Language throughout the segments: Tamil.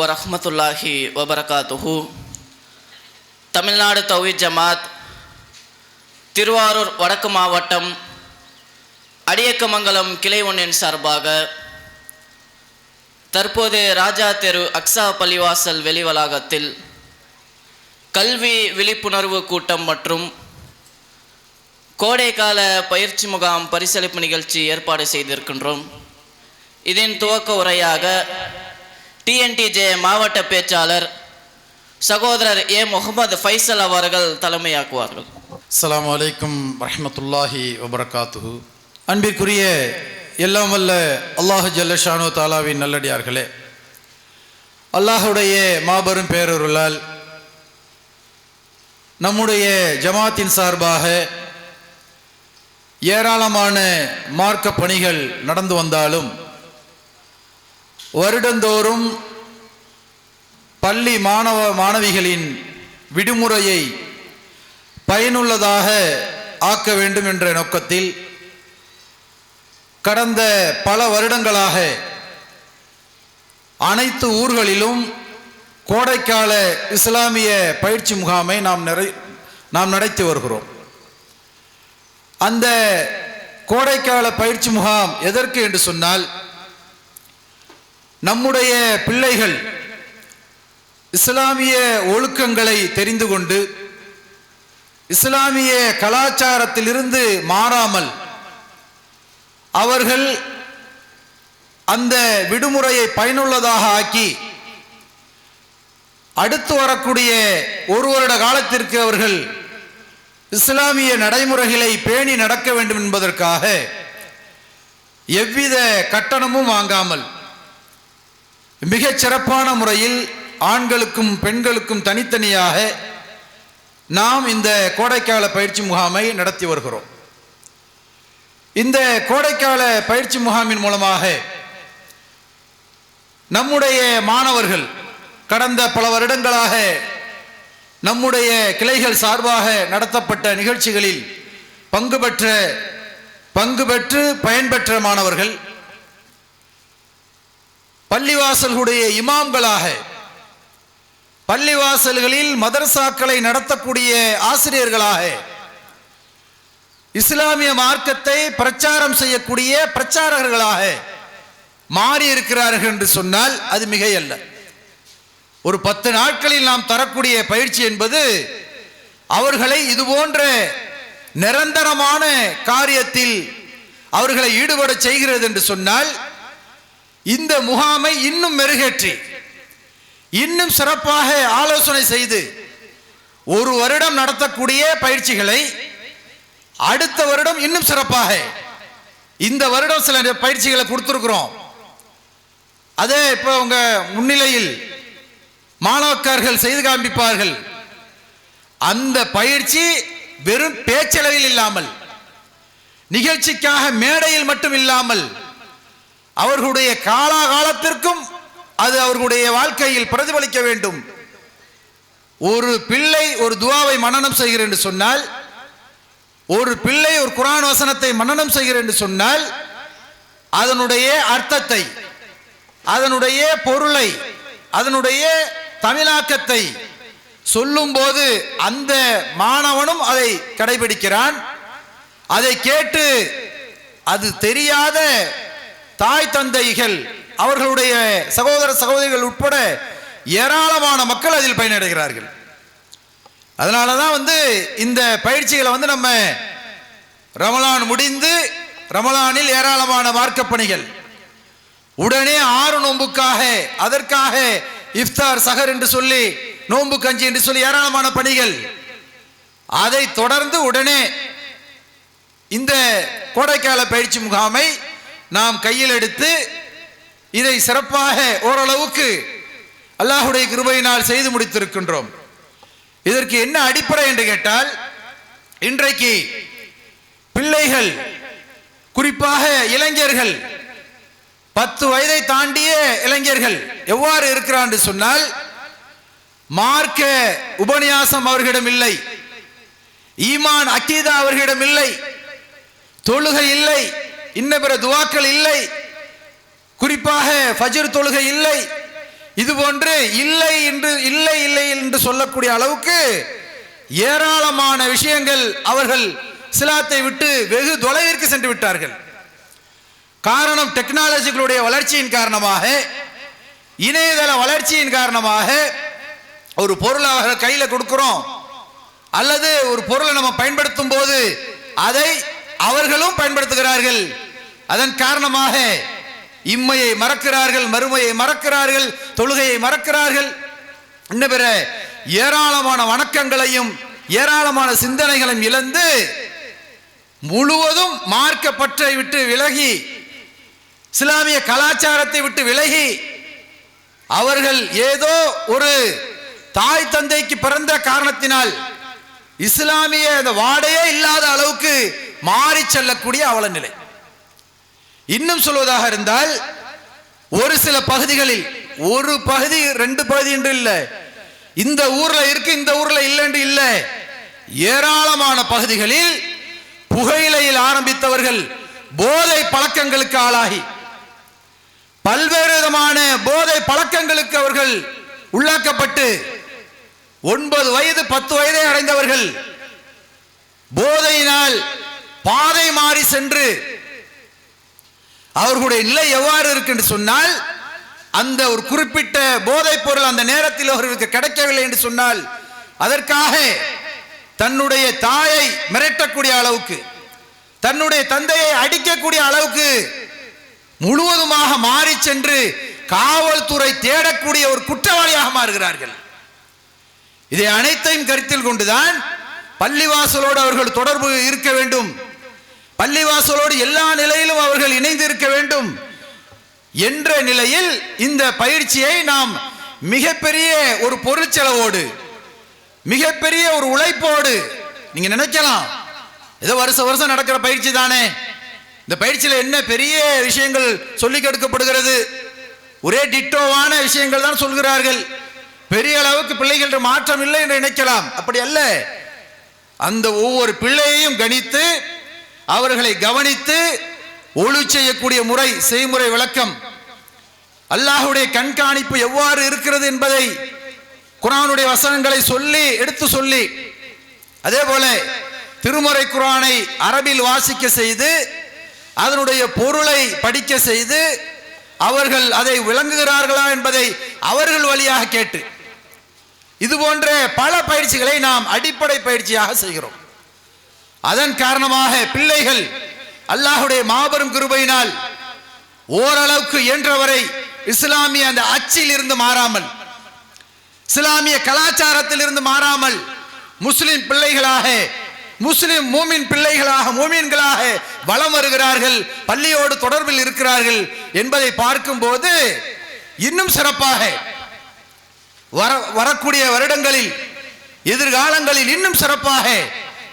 வரமத்துல்லாஹி வபரகாத்துஹு. தமிழ்நாடு தௌஹித் ஜமாத் திருவாரூர் வடக்கு மாவட்டம் அடியக்கமங்கலம் கிளை ஒன்றின் சார்பாக தற்போது ராஜா தெரு அக்ஸா பள்ளிவாசல் வெளி வளாகத்தில் கல்வி விழிப்புணர்வு கூட்டம் மற்றும் கோடைக்கால பயிற்சி முகாம் பரிசளிப்பு நிகழ்ச்சி ஏற்பாடு செய்திருக்கின்றோம். இதன் துவக்க உரையாக டிஎன்டிஜே மாவட்ட பேச்சாளர் சகோதரர் ஏ. முகமது ஃபைசல் அவர்கள் தலைமையாக்குவார்கள். அஸ்லாம் வலைக்கும் வரமத்துல்லாஹி வபரகாத்து அன்பிற்குரிய எல்லாம் வல்ல அல்லாஹு ஜல்லஷானு தாலாவின் நல்லடியார்களே. அல்லாஹுடைய மாபெரும் பேரருளால் நம்முடைய ஜமாத்தின் சார்பாக ஏராளமான மார்க்க பணிகள் நடந்து வந்தாலும் வருடந்தோறும் பள்ளி மாணவ மாணவிகளின் விடுமுறையை பயனுள்ளதாக ஆக்க வேண்டும் என்ற நோக்கத்தில் கடந்த பல வருடங்களாக அனைத்து ஊர்களிலும் கோடைக்கால இஸ்லாமிய பயிற்சி முகாமை நாம் நிறை நாம் நடத்தி வருகிறோம். அந்த கோடைக்கால பயிற்சி முகாம் எதற்கு என்று சொன்னால் நம்முடைய பிள்ளைகள் இஸ்லாமிய ஒழுக்கங்களை தெரிந்து கொண்டு இஸ்லாமிய கலாச்சாரத்திலிருந்து மாறாமல் அவர்கள் அந்த விடுமுறையை பயனுள்ளதாக ஆக்கி அடுத்து வரக்கூடிய ஒரு வருட காலத்திற்கு அவர்கள் இஸ்லாமிய நடைமுறைகளை பேணி நடக்க வேண்டும் என்பதற்காக எவ்வித கட்டணமும் வாங்காமல் மிகச் சிறப்பான முறையில் ஆண்களுக்கும் பெண்களுக்கும் தனித்தனியாக நாம் இந்த கோடைக்கால பயிற்சி முகாமை நடத்தி வருகிறோம். இந்த கோடைக்கால பயிற்சி முகாமின் மூலமாக நம்முடைய மாணவர்கள் கடந்த பல வருடங்களாக நம்முடைய கிளைகள் சார்பாக நடத்தப்பட்ட நிகழ்ச்சிகளில் பங்கு பெற்ற பங்கு பெற்று பயன்பெற்ற மாணவர்கள் பள்ளிவாசல்களுடைய இமாம்களாக பள்ளிவாசல்களில் மதரசாக்களை நடத்தக்கூடிய ஆசிரியர்களாக இஸ்லாமிய மார்க்கத்தை பிரச்சாரம் செய்யக்கூடிய பிரச்சாரகர்களாக மாறி இருக்கிறார்கள் என்று சொன்னால் அது மிகையல்ல. ஒரு பத்து நாட்களில் நாம் தரக்கூடிய பயிற்சி என்பது அவர்களை இது போன்ற நிரந்தரமான காரியத்தில் அவர்களை ஈடுபட செய்கிறது என்று சொன்னால் இந்த முகாமை இன்னும் மெருகேற்றி இன்னும் சிறப்பாக ஆலோசனை செய்து ஒரு வருடம் நடத்தக்கூடிய பயிற்சிகளை அடுத்த வருடம் இன்னும் சிறப்பாக இந்த வருடம் சில பயிற்சிகளை கொடுத்துருக்குறோம். அதே இப்போ உங்க முன்னிலையில் மாணவக்கர்கள் செய்து காண்பிப்பார்கள். அந்த பயிற்சி வெறும் பேச்சளவில் இல்லாமல் நிகழ்ச்சிக்காக மேடையில் மட்டும் இல்லாமல் அவர்களுடைய காலாகாலத்திற்கும் அது அவர்களுடைய வாழ்க்கையில் பிரதிபலிக்க வேண்டும். ஒரு பிள்ளை ஒரு துவாவை மன்னனம் செய்கிறேன் என்று சொன்னால் ஒரு பிள்ளை ஒரு குரான் வசனத்தை மன்னனம் செய்கிறேன் என்று சொன்னால் அதனுடைய அர்த்தத்தை அதனுடைய பொருளை அதனுடைய தமிழாக்கத்தை சொல்லும்போது அந்த மாணவனும் அதை கடைபிடிக்கிறான். அதை கேட்டு அது தெரியாத தாய் தந்தைகள் அவர்களுடைய சகோதர சகோதரிகள் உட்பட ஏராளமான மக்கள் அதில் பயனடைகிறார்கள். அதனால தான் வந்து இந்த பயிற்சிகளை வந்து நம்ம ரமலான் முடிந்து ரமலானில் ஏராளமான மார்க்க பணிகள். உடனே ஆறு நோன்புக்காக அதற்காக இஃப்தார் சஹர் என்று சொல்லி நோன்பு கஞ்சி என்று சொல்லி ஏராளமான பணிகள். அதை தொடர்ந்து உடனே இந்த கோடைக்கால பயிற்சி முகாமை நாம் கையில் எடுத்து இதை சிறப்பாக ஓரளவுக்கு அல்லாஹுடைய கிருபையினால் செய்து முடித்திருக்கின்றோம். இதற்கு என்ன அடிப்படை என்று கேட்டால் இன்றைக்கு பிள்ளைகள் குறிப்பாக இளைஞர்கள் பத்து வயதை தாண்டிய இளைஞர்கள் எவ்வாறு இருக்கிறான் என்று சொன்னால் மார்க்க உபநியாசம் அவர்களிடம் இல்லை ஈமான் அக்கீதா அவர்களிடம் இல்லை தொழுகை இல்லை இன்ன பிற துவாக்கள் இல்லை. குறிப்பாக ஃபஜர் தொழுகை இல்லை. இது போன்று இல்லை என்று இல்லை இல்லை என்று சொல்லக்கூடிய அளவுக்கு ஏராளமான விஷயங்கள் அவர்கள் சிலாத்தை விட்டு வெகு தொலைவிற்கு சென்று விட்டார்கள். காரணம் டெக்னாலஜிகளுடைய வளர்ச்சியின் காரணமாக இணையதள வளர்ச்சியின் காரணமாக ஒரு பொருளை அவர்கள் கையில் கொடுக்குறோம். அல்லது ஒரு பொருளை நம்ம பயன்படுத்தும் போது அதை அவர்களும் பயன்படுத்துகிறார்கள். அதன் காரணமாக இம்மையை மறக்கிறார்கள் மறுமையை மறக்கிறார்கள் தொழுகையை மறக்கிறார்கள். இன்னும் பிற ஏராளமான வணக்கங்களையும் ஏராளமான சிந்தனைகளையும் இழந்து முழுவதும் மார்க்கப்பற்றை விட்டு விலகி இஸ்லாமிய கலாச்சாரத்தை விட்டு விலகி அவர்கள் ஏதோ ஒரு தாய் தந்தைக்கு பிறந்த காரணத்தினால் இஸ்லாமிய அந்த வாடையே இல்லாத அளவுக்கு மாறி செல்லக்கூடிய அவல நிலை இன்னும் சொல்வதாக இருந்தால் ஒரு சில பகுதிகளில் ஒரு பகுதி ரெண்டு பகுதி என்று இல்லை. இந்த ஊர்ல இருக்கு இந்த ஊர்ல இல்லைன்னு இல்லை. ஏராளமான பகுதிகளில் புகையிலையில் ஆரம்பித்தவர்கள் போதை பழக்கங்களுக்கு ஆளாகி பல்வேறு விதமான போதை பழக்கங்களுக்கு அவர்கள் உள்ளாக்கப்பட்டு ஒன்பது வயது பத்து வயதை அடைந்தவர்கள் போதையினால் பாதை மாறி சென்று அவர்களுடைய நிலை எவ்வாறு இருக்கு என்று சொன்னால் அந்த ஒரு குறிப்பிட்ட போதைப் பொருள் அந்த நேரத்தில் அவர்களுக்கு கிடைக்கவில்லை என்று சொன்னால் அதற்காக தன்னுடைய தாயை மிரட்டக்கூடிய அளவுக்கு தன்னுடைய தந்தையை அடிக்கக்கூடிய அளவுக்கு முழுவதுமாக மாறி சென்று காவல்துறை தேடக்கூடிய ஒரு குற்றவாளியாக மாறுகிறார்கள். இதை அனைத்தையும் கருத்தில் கொண்டுதான் பள்ளிவாசலோடு அவர்கள் தொடர்பு இருக்க வேண்டும். பள்ளிவாசலோடு எல்லா நிலையிலும் அவர்கள் இணைந்து இருக்க வேண்டும் என்ற நிலையில் இந்த பயிற்சியை நாம் மிகப்பெரிய ஒரு பொருட்செலவோடு மிகப்பெரிய ஒரு உழைப்போடு நீங்க நினைக்கலாம் ஏதோ வருஷம் வருஷம் நடக்கிற பயிற்சி தானே. இந்த பயிற்சியில் என்ன பெரிய விஷயங்கள் சொல்லி கெடுக்கப்படுகிறது? ஒரே டிட்டோவான விஷயங்கள் தான் சொல்கிறார்கள். பெரிய அளவுக்கு பிள்ளைகள் மாற்றம் இல்லை என்று நினைக்கலாம். அப்படி அல்ல. அந்த ஒவ்வொரு பிள்ளையையும் கணித்து அவர்களை கவனித்து ஒழு செய்யக்கூடிய முறை செய்முறை விளக்கம். அல்லாஹுடைய கண்காணிப்பு எவ்வாறு இருக்கிறது என்பதை குரானுடைய வசனங்களை சொல்லி எடுத்து சொல்லி அதே போல திருமுறை குரானை அரபில் வாசிக்க செய்து அதனுடைய பொருளை படிக்க செய்து அவர்கள் அதை விளங்குகிறார்களா என்பதை அவர்கள் வழியாக கேட்டு. இது போன்ற பல பயிற்சிகளை நாம் அடிப்படை பயிற்சியாக செய்கிறோம். அதன் காரணமாக பிள்ளைகள் அல்லாஹுடைய மாபெரும் கிருபையினால் ஓரளவுக்கு இயன்றவரை இஸ்லாமிய அந்த அச்சில் இருந்து மாறாமல் இஸ்லாமிய கலாச்சாரத்தில் இருந்து மாறாமல் முஸ்லிம் பிள்ளைகளாக முஸ்லிம் மூமின் பிள்ளைகளாக மூமின்களாக வலம் வருகிறார்கள் பள்ளியோடு தொடர்பில் இருக்கிறார்கள் என்பதை பார்க்கும்போது இன்னும் சிறப்பாக வர வரக்கூடிய வருடங்களில் எதிர்காலங்களில் இன்னும் சிறப்பாக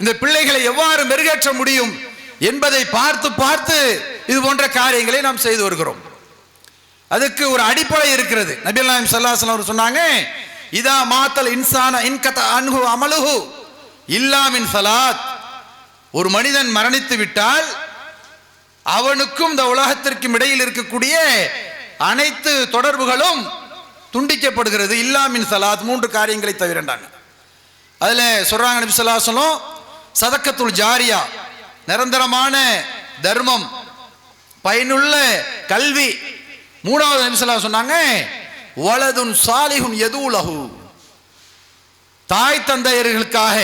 இந்த பிள்ளைகளை எவ்வாறு மெருகேற்ற முடியும் என்பதை பார்த்து பார்த்து இது போன்ற காரியங்களை நாம் செய்து வருகிறோம். அதுக்கு ஒரு அடிப்படை இருக்கிறது. நபில் நாயம் சல்லாஹ் அவர் சொன்னாங்க இதா மாத்தல் இன்சான இன்கத அன்ஹு அமலுஹு இல்லாமின் சலாத். ஒரு மனிதன் மரணித்து விட்டால் அவனுக்கும் இந்த உலகத்திற்கும் இடையில் இருக்கக்கூடிய அனைத்து தொடர்புகளும் துண்டிக்கப்படுகிறது. இல்லாமின் சலாத் மூன்று காரியங்களை தவிரண்டாங்க அதில் சொல்கிறாங்க நபி சொல்லாசலம் சதக்கத்துள் ஜாரியா நிரந்தரமான தர்மம் பயனுள்ள கல்வி. மூணாவது நிமிஷம் சொன்னாங்க வலதுன் சாலிஹுன் எதூலஹு தாய் தந்தையர்களுக்காக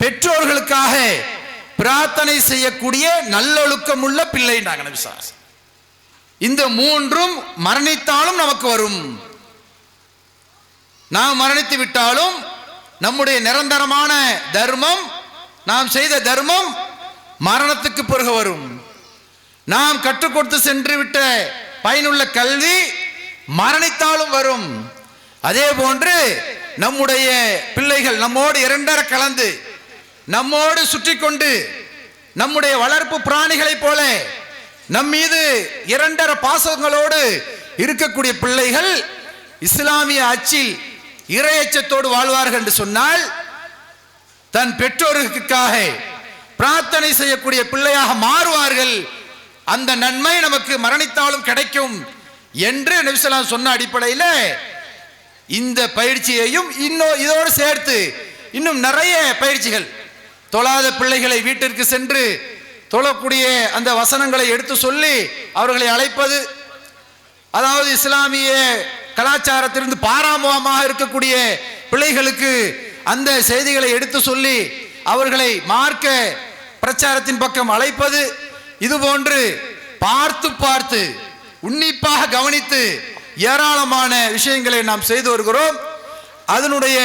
பெற்றோர்களுக்காக பிரார்த்தனை செய்யக்கூடிய நல்லொழுக்கம் உள்ள பிள்ளை நபி இந்த மூன்றும் மரணித்தாலும் நமக்கு வரும். நாம் மரணித்து விட்டாலும் நம்முடைய நிரந்தரமான தர்மம் நாம் செய்த தர்மம் மரணத்துக்கு பிறகு வரும். நாம் கற்றுக் கொடுத்து சென்று விட்ட பயனுள்ள கல்வி மரணித்தாலும் வரும். அதே போன்று நம்முடைய பிள்ளைகள் நம்மோடு இரண்டர கலந்து நம்மோடு சுற்றி கொண்டு நம்முடைய வளர்ப்பு பிராணிகளைப் போல நம் மீது இரண்டர பாசங்களோடு இருக்கக்கூடிய பிள்ளைகள் இஸ்லாமிய அச்சில் இரையச்சத்தோடு வாழ்வார்கள் என்று சொன்னால் தன் பெற்றோருக்காக பிரார்த்தனை செய்யக்கூடிய பிள்ளையாக மாறுவார்கள். அந்த நன்மை நமக்கு மரணித்தாலும் கிடைக்கும் என்று நபிசலாம் சொன்ன அடிப்படையில் இந்த பயிற்சியையும் இன்னும் இதோடு சேர்த்து இன்னும் நிறைய பயிற்சிகள். தொழாத பிள்ளைகளை வீட்டிற்கு சென்று தொழக்கூடிய அந்த வசனங்களை எடுத்து சொல்லி அவர்களை அழைப்பது அதாவது இஸ்லாமிய கலாச்சாரத்திலிருந்து பாராமுகமாக இருக்கக்கூடிய பிள்ளைகளுக்கு அந்த செய்திகளை எடுத்து சொல்லி அவர்களை மார்க்க பிரச்சாரத்தின் பக்கம் அழைப்பது இது போன்று பார்த்து பார்த்து உன்னிப்பாக கவனித்து ஏராளமான விஷயங்களை நாம் செய்து வருகிறோம். அதனுடைய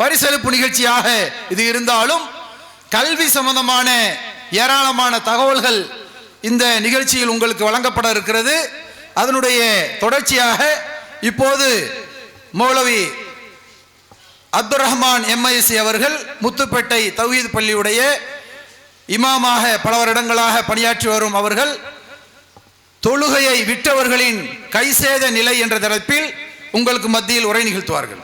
பரிசளிப்பு நிகழ்ச்சியாக இது இருந்தாலும் கல்வி சம்பந்தமான ஏராளமான தகவல்கள் இந்த நிகழ்ச்சியில் உங்களுக்கு வழங்கப்பட இருக்கிறது. அதனுடைய தொடர்ச்சியாக இப்போது மௌலவி அப்துல் ரஹ்மான் எம்ஐசி அவர்கள் முத்துப்பேட்டை தௌஹீத் பள்ளியுடைய இமாமாக பல வருடங்களாக பணியாற்றி வரும் அவர்கள் தொழுகையை விட்டவர்களின் கைசேத நிலை என்ற தலைப்பில் உங்களுக்கு மத்தியில் உரை நிகழ்த்துவார்கள்.